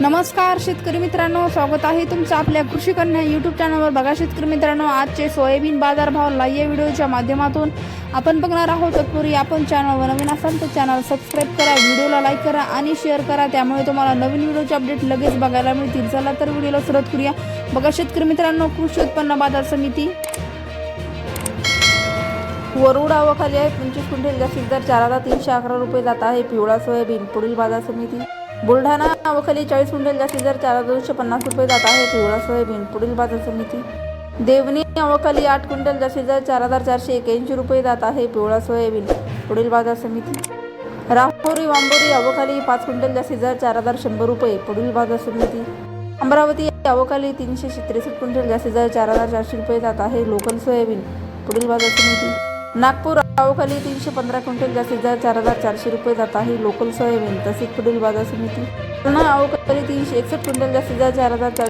नमस्कार शेतकरी मित्रांनो. स्वागत आहे तुमचं आपल्या कृषी कन्या यूट्यूब चॅनलवर बघा शेतकरी मित्रांनो आजचे सोयाबीन बाजारभाव लाईव्ह व्हिडिओच्या माध्यमातून आपण बघणार आहोत. तत्पूर्वी आपण चॅनलवर नवीन असाल तर चॅनल सबस्क्राईब करा व्हिडिओला लाईक करा आणि शेअर करा. त्यामुळे तुम्हाला नवीन व्हिडिओचे अपडेट लगेच बघायला मिळतील. चला तर व्हिडिओला सुरुवात करूया. बघा शेतकरी मित्रांनो कृषी उत्पन्न बाजार समिती. वरुड खाली आहे. पंचवीस क्विंटल जास्तीत दर चार हजार तीनशे अकरा रुपये जात आहे पिवळा सोयाबीन. पुढील बाजार समिती. बुलढाणा अवखाली चाळीस क्विंटल जास्तीत दर चार दोनशे पन्नास रुपये जात आहे. पिवळा सोयाबीन पुढील बाजार समिती. देवणी अवखाली आठ क्विंटल जास्तीत दर चार हजार चारशे एक्याऐंशी रुपये जात आहे. पिवळा सोयाबीन पुढील बाजार समिती. राहुरी वांबोरी अवखाली पाच क्विंटल जास्तीत दर चार हजार शंभर रुपये पुढील बाजार समिती. अमरावती अवकाली तीनशे त्रेसष्ट क्विंटल जास्तीत दर चार हजार चारशे रुपये जात आहे. लोकल सोयाबीन पुढील बाजार समिती. नागपूर रावखाली तीनशे पंधरा क्विंटल जास्तीत जास्त चार हजार चारशे रुपये जात आहे. लोकल सोयाबीन तसेच पुढील बाजार समिती. पूर्ण अवकाली तीनशे एकसष्ट क्विंटल जास्तीत जास्त चार हजार चार